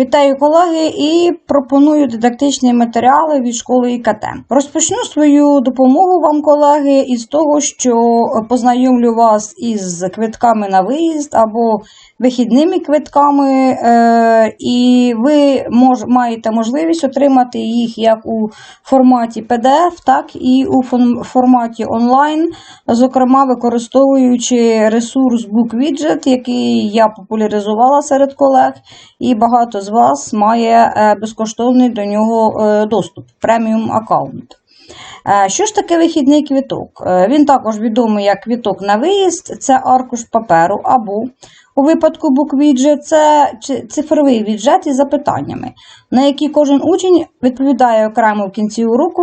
Вітаю колеги і пропоную дидактичні матеріали від школи ІКТ. Розпочну свою допомогу вам, колеги, із того, що познайомлю вас із квитками на виїзд або вихідними квитками, е, і ви мож, маєте можливість отримати їх як у форматі PDF, так і у форматі онлайн, зокрема використовуючи ресурс BookWidget, який я популяризувала серед колег, і багато з вас має е, безкоштовний до нього е, доступ, преміум аккаунт. Е, Що ж таке вихідний квіток? Він також відомий як квіток на виїзд, це аркуш паперу або у випадку буквіджи це цифровий віджет із запитаннями, на які кожен учень відповідає окремо в кінці уроку.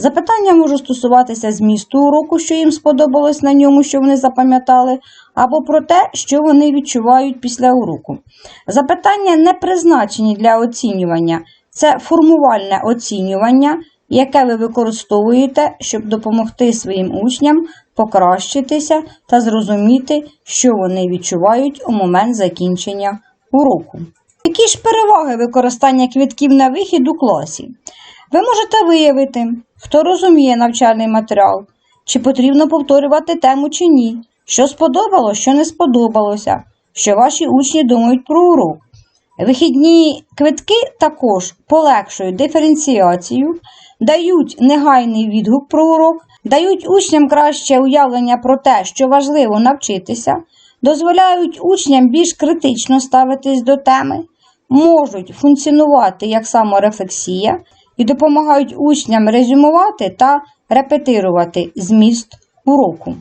Запитання можуть стосуватися змісту уроку, що їм сподобалось на ньому, що вони запам'ятали, або про те, що вони відчувають після уроку. Запитання не призначені для оцінювання, це формувальне оцінювання, яке ви використовуєте, щоб допомогти своїм учням покращитися та зрозуміти, що вони відчувають у момент закінчення уроку. Які ж переваги використання квітків на вихід у класі? Ви можете виявити, хто розуміє навчальний матеріал, чи потрібно повторювати тему чи ні, що сподобалося, що не сподобалося, що ваші учні думають про урок. Вихідні квитки також полегшують диференціацію, дають негайний відгук про урок, дають учням краще уявлення про те, що важливо навчитися, дозволяють учням більш критично ставитись до теми, можуть функціонувати як саморефлексія і допомагають учням резюмувати та репетирувати зміст уроку.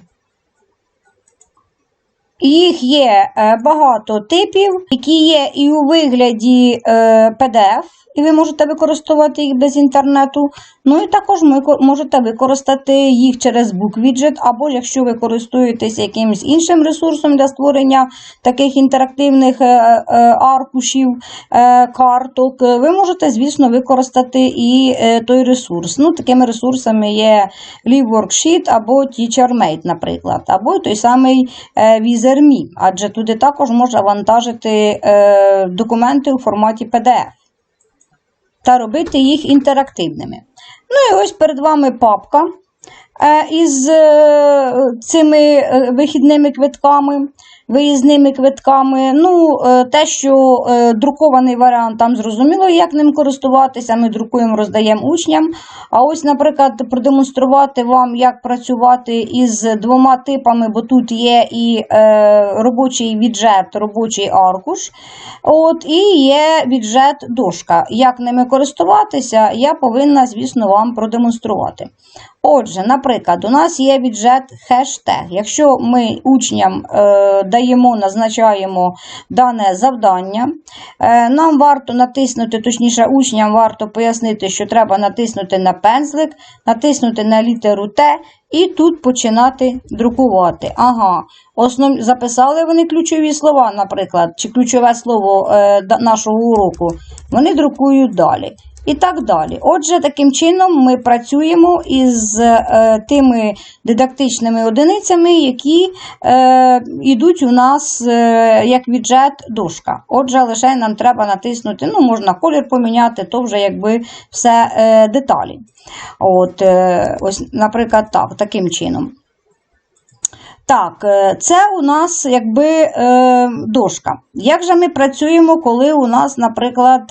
Їх є е, багато типів, які є і у вигляді е, PDF, і ви можете використовувати їх без інтернету. Ну і також ко- можете використати їх через BookWidget, або якщо ви користуєтесь якимось іншим ресурсом для створення таких інтерактивних е, е, аркушів, е, карток, е, ви можете, звісно, використати і е, той ресурс. Ну, такими ресурсами є Live Worksheet або TeacherMate, наприклад, або той самий е, WizardMe, адже туди також можна вантажити е, документи у форматі PDF та робити їх інтерактивними. Ну і ось перед вами папка із е, цими е, вихідними квитками, виїзними квитками. Ну, е, те, що е, друкований варіант, там зрозуміло, як ним користуватися. Ми друкуємо, роздаємо учням. А ось, наприклад, продемонструвати вам, як працювати із двома типами, бо тут є і е, робочий віджет, робочий аркуш. От, і є віджет дошка. Як ними користуватися, я повинна, звісно, вам продемонструвати. Отже, наприклад, у нас є віджет хештег. Якщо ми учням е, даємо, назначаємо дане завдання, е, нам варто натиснути, точніше, учням варто пояснити, що треба натиснути на пензлик, натиснути на літеру Т і тут починати друкувати. Ага, основ... записали вони ключові слова, наприклад, чи ключове слово е, нашого уроку. Вони друкують далі. І так далі. Отже, таким чином ми працюємо із е, тими дидактичними одиницями, які е, йдуть у нас е, як віджет дошка. Отже, лише нам треба натиснути, ну, можна колір поміняти, то вже якби все деталі. От, ось, наприклад, так, таким чином. Так, е, це у нас якби е, дошка. Як же ми працюємо, коли у нас, наприклад,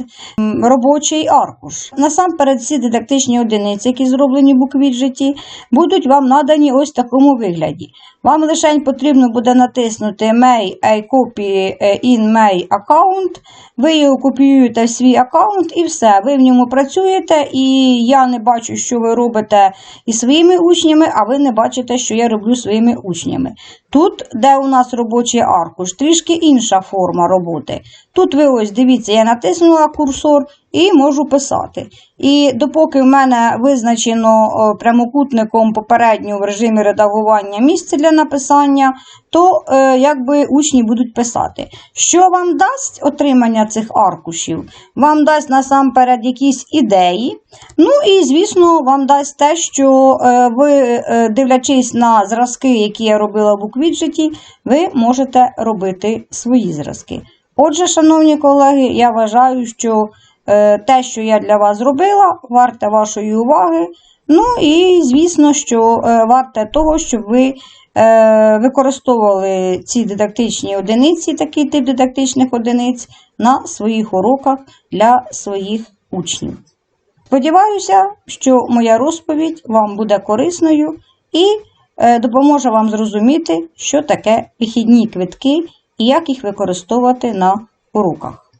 робочий аркуш? Насамперед, всі дидактичні одиниці, які зроблені в буквіджеті, будуть вам надані ось в такому вигляді. Вам лише потрібно буде натиснути May I copy е, in my account. Ви його копіюєте в свій аккаунт і все. Ви в ньому працюєте, і я не бачу, що ви робите із своїми учнями, а ви не бачите, що я роблю своїми учнями. Тут, де у нас робочий аркуш, трішки інша форма роботи. Тут ви ось дивіться, я натиснула курсор і можу писати. І допоки в мене визначено прямокутником попередньо в режимі редагування місце для написання, то е, якби учні будуть писати. Що вам дасть отримання цих аркушів? Вам дасть насамперед якісь ідеї. Ну і, звісно, вам дасть те, що е, ви, е, дивлячись на зразки, які я робила в буквіджеті, ви можете робити свої зразки. Отже, шановні колеги, я вважаю, що те, що я для вас зробила, варте вашої уваги. Ну і звісно, що е, варте того, щоб ви е, використовували ці дидактичні одиниці, такий тип дидактичних одиниць на своїх уроках для своїх учнів. Сподіваюся, що моя розповідь вам буде корисною і е, допоможе вам зрозуміти, що таке вихідні квитки і як їх використовувати на уроках.